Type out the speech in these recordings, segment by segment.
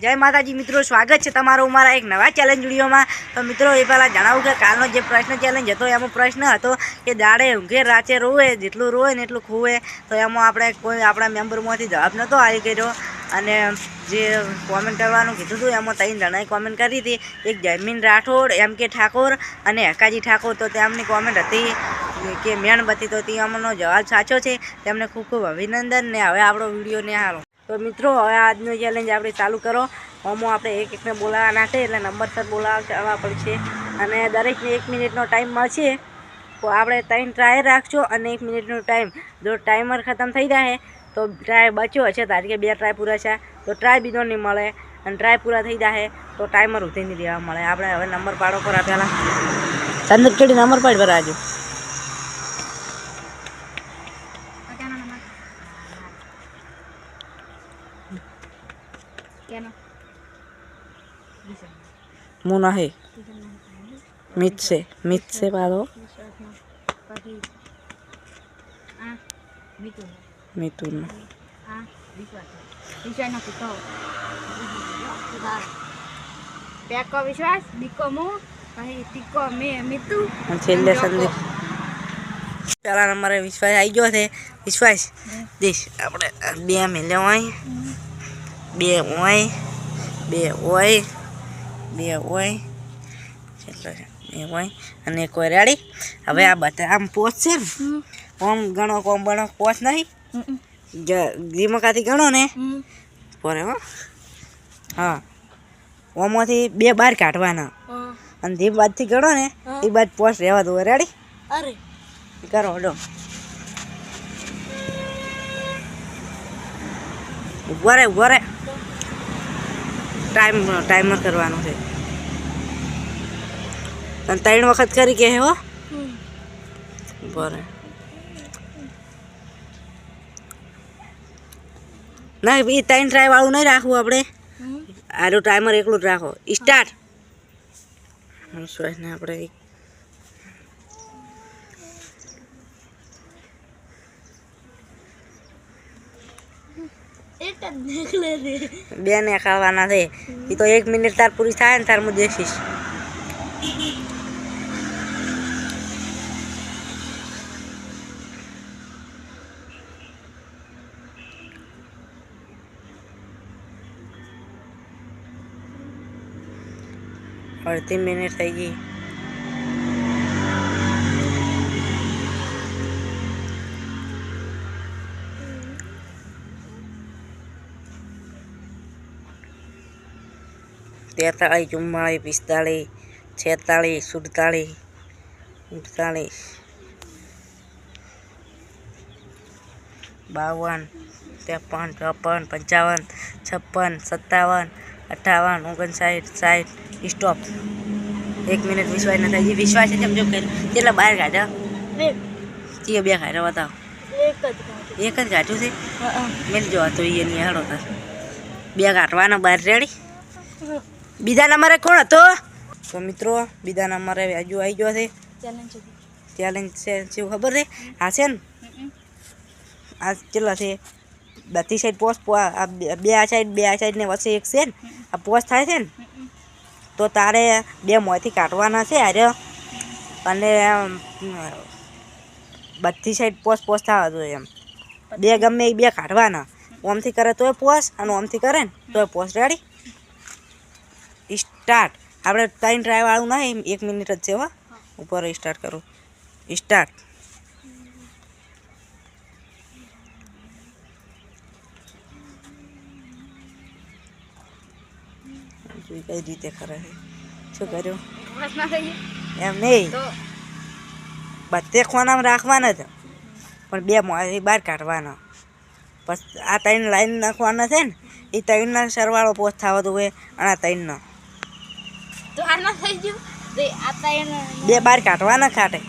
જય માતાજી, મિત્રો, સ્વાગત છે તમારું મારા એક નવા ચેલેન્જ વિડીયોમાં. તો મિત્રો, એ પહેલાં જણાવું કે કાલનો જે પ્રશ્ન ચેલેન્જ હતો, એમાં પ્રશ્ન હતો કે દાડે ઊંઘે રાચે રોવે, જેટલું રોવે ને એટલું ખૂવે. તો એમાં આપણે કોઈ આપણા મેમ્બરમાંથી જવાબ નહોતો આવી કર્યો. અને જે કોમેન્ટ કરવાનું કીધું હતું, એમાં ત્રણ જણાએ કોમેન્ટ કરી હતી. એક જયમીન રાઠોડ, એમ કે ઠાકોર અને હકાજી ઠાકોર. તો તેમની કોમેન્ટ હતી કે મેણબત્તી, તો તે અમનો જવાબ સાચો છે. તેમને ખૂબ ખૂબ અભિનંદન ને હવે આપણો વીડિયો નિહાળો તો મિત્રો, હવે આજનો ચેલેન્જ આપણે ચાલુ કરો. હોમો આપણે એક એકને બોલાવવાના છે, એટલે નંબર સર બોલાવવા પડશે. અને દરેકને એક મિનિટનો ટાઈમ મળશે. તો આપણે ત્રણ ટ્રાય રાખજો અને એક મિનિટનો ટાઈમ જો ટાઈમર ખતમ થઈ જાય, તો ટ્રાય બચ્યો હશે. તારીખે બે ટ્રાય પૂરા છે. તો ટ્રાય બીજો નહીં મળે. અને ટ્રાય પૂરા થઈ જાય, તો ટાઈમર ઉતરી નહીં દેવા મળે. આપણે હવે નંબર પાડો પર આપેલા. ચંદ્રકેડી નંબર પાડ પર આજુ મું નહીં મિત છે મિત છે પાડો મિતુન પેકો વિશ્વાસ બીકો મુ પછી ટીકો મે મિતુ અને છેલ્લે સંદેશ પહેલા નંબરે વિશ્વાસ આવી ગયો છે વિશ્વાસ દેશ આપણે બે મેલ્યો હોય બે હોય બે હોય બે હોય. છે બે હોય અને એક હોય. રેડી હવે આ બધા આમ પોચ છે ઓમ ગણો કોમ બણો પોચ નહીં. ધીમકાથી ગણો ને. પોરે હો. હા. ઓમાંથી બે બાર કાઢવાના. અને જે બાજથી ગણો ને એ બાદ પોસ્ટ રહેવા દો. રેડી અરે. કરો હડો. ઊભો રે ઊભો રે. ટાઈમ ટાઈમર કરવાનો છે. તને ત્રણ વખત કરી કે હો ઊભા ના એ ત્રણ ટ્રાય વાળું નહીં રાખવું આપણે. આરું ટાઈમર એકલું જ રાખો. સ્ટાર્ટ ને આપણે એક જ નીકળે રે બે ને ખાવાના છે. એ તો એક મિનિટ તાર પૂરી થાય ને તાર હું દેખીશ. અડધી મિનિટ થઈ ગઈ. તેતાળીસ ચુમ્માળીસ પિસ્તાળીસ છેતાળીસ સુડતાળીસ ઉડતાળીસ બાવન ત્રેપન ચોપન પંચાવન છપ્પન સત્તાવન અઠાવન ઓગણસાઠ સાઠ સ્ટોપ એક મિનિટ વિશ્વાસ ન થાય વિશ્વાસ છે જેમ જેમ કર્યું કેટલા બહાર કાઢ્યા એક ચીએ બે કાઢ્યા બતાવો એક જ કાઢે એક જ કાઢ્યું છે હા મેં જો તો એ નહીં હાડો તાર બે કાઢવાના બહાર રેડી બીજા નંબરે કોણ હતો? તો મિત્રો બીજા નંબરે હજુ આવી ગયો છે. ચેલેન્જ ચેલેન્જ છે શું ખબર છે? આ છે ને? આ કેટલા છે? બધી સાઈડ પોસ્ટ આ બે- આ સાઈડ બે આ સાઈડ ને વચ્ચે એક છે ને? આ પોસ્ટ થાય છે ને? તો તારે બે મોંથી કાઢવાના છે આરે અને બધી સાઈડ પોસ્ટ પોસ્ટ થવા જોઈએ એમ. બે ગમે બે કાઢવાના. ઓમથી કરે તોય પોસ અને ઓમથી કરે ને તોય પોસ્ટ રેડી સ્ટાર્ટ આપણે ત્રણ ટ્રાય વાળું નહીં એક મિનિટ જ છે હો ઉપર સ્ટાર્ટ કરું. સ્ટાર્ટ કઈ રીતે કરે છે? શું કર્યું? એમ નહીં. બધે ખોનામાં રાખવાના જ. પણ બે મોંથી બહાર કાઢવાના. પછી આ ત્રણ લાઈન નાખવાના છે ને એ ત્રણના સરવાળો પોસ્ટ થવા હોય અને આ ત્રણનો. તો આના થઈ ગયું. તો આ ત્રણ બે બહાર કાઢવાના ખાટે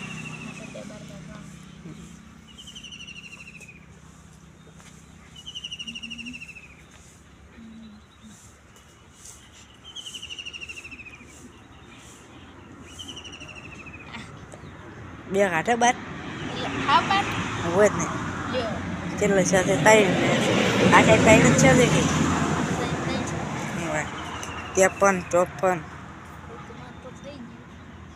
બે કાઢે બાર? હા પણ હોય જ નહીં. લ્યો કેટલે છે? તે ત્રણ. આ સાઈડ ત્રણ જ છે ને કે? ત્રણ- ત્રણ. એવા. ત્રેપન ચોપન તમારે તો થઈ ગયું જો આપણે છે.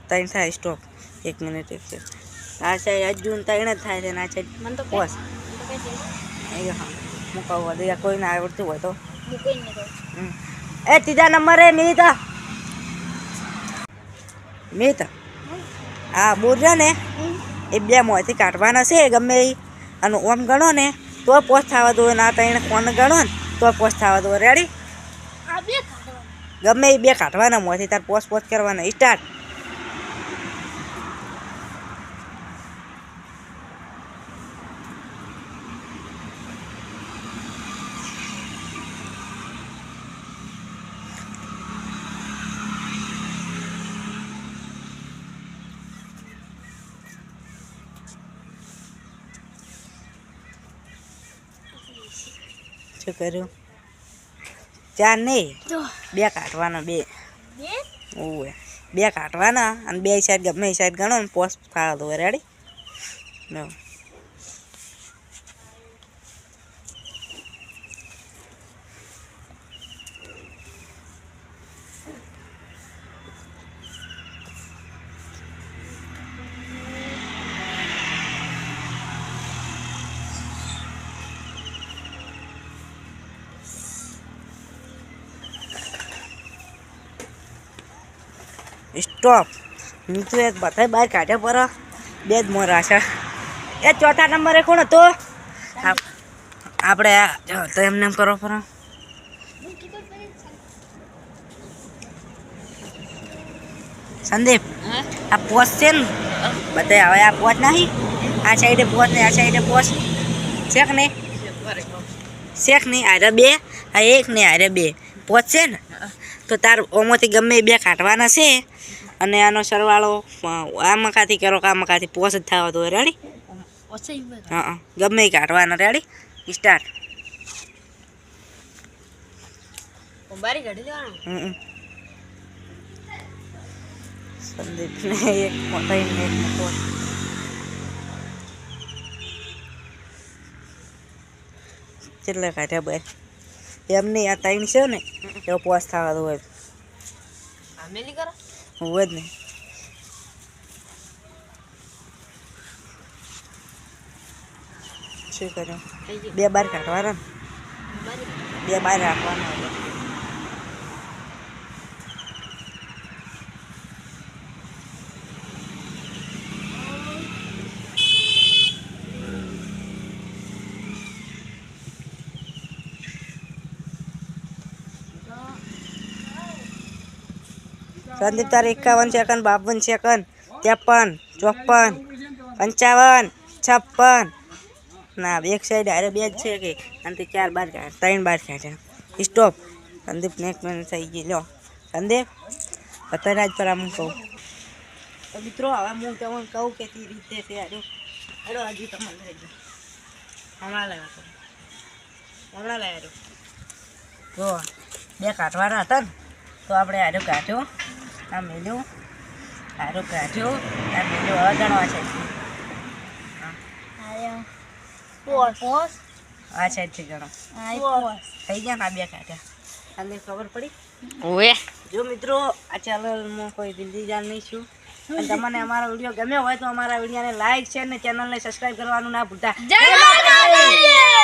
ત્રણ થાય સ્ટોપ એક મિનિટ એક છે. આ સાઈડ હજુ ત્રણ જ થાય છે ને આ સાઈડ એ હા મુકાવવા દે કોઈને આવડતું હોય તો. એ ત્રીજા નંબરે મિત. મિત. હા બોર છે ને એ બે મોંથી કાઢવાના છે ગમે એ અને ઓમ ગણો ને તો પોસ્ટ થવા દો ના ત્રણ કોણ ગણો ને તો પોસ્ટ થવા દો. રેડી આ ગમે એ બે કાઢવાના મોંથી તાર પોસ્ટ પોસ્ટ કરવાના સ્ટાર્ટ. શું કર્યું? ચાર નહીં. બે કાઢવાના બે. ઓવે. બે કાઢવાના અને બે સાઈડ ગમે સાઈડ ગણો ને પોસ્ટ ફાળો રેડી? સ્ટોપ નીચું એક બધા બહાર કાઢ્યો પર. બે જ મોર છે. એ ચોથા નંબરે કોણ હતો? આપ- આપણે તો એમને એમ કરો પર. સંદીપ આ પોસ છે ને? બધા હવે આ પોચ નહીં? આ સાઈડે પોચ ને આ સાઈડે પોચ છે કે નહીં શેખ નહીં આરે બે આ એક ને આરે બે. પોચ છે ને? તો તાર ઓમાંથી ગમે એ બે કાઢવાના છે. અને આનો સરવાળો અ, આ મકાથી કરો કે આ મકાથી પોસ જ થવા દો રેડી? ઓછા ઈ બધા હા ગમે એ કાઢવાના રેડી? સ્ટાર્ટ. બારી કાઢી દેવાનું? હમ સંદીપને એક મોટા ને એક મોટો કેટલા કાઢ્યા ભાઈ એમ નહીં આ ત્રણ છે ને? એવો પોસ થવા આમેલી હોય જ નહીં. શું કર્યું? બે બાર કાઢવાના બે બાર રાખવાના સંદીપ તારે એકાવન સેકન્ડ બાવન સેકન્ડ ત્રેપન, ચોપન, પંચાવન, છપ્પન. ના એક સાઈડ અરે બે જ છે કે. અને ચાર બાર ત્રણ બાર છે. સ્ટોપ સંદીપ ને એક મિનિટ થઈ ગઈ. લો સંદીપ, અત્યારે પર આમ કહું. મિત્રો, હવે હું તમને કહું કે તે રીતે છે. હારો હારો હજી તમને લઈ હમણાં લાવ્યા હમણાં લાવ્યા જો, બે કાઢવાના હતા ને, તો આપણે હારો કાઢ્યો. આ મેલું. સારું કાઢ્યો. આ મેલું હવે છે. આ સાઈડથી ગણો. થઈ ગયા ને બે કાઢ્યા. તમને ખબર પડી? ઓએ જો મિત્રો આ ચેનલમાં કોઈ દિલ્હી જાણ નહીં છું. અને તમને અમારો વીડિયો ગમ્યો હોય તો અમારા વિડીયોને લાઈક છે અને ચેનલને સબસ્ક્રાઈબ કરવાનું ના ભૂલતા. જય માતાજી!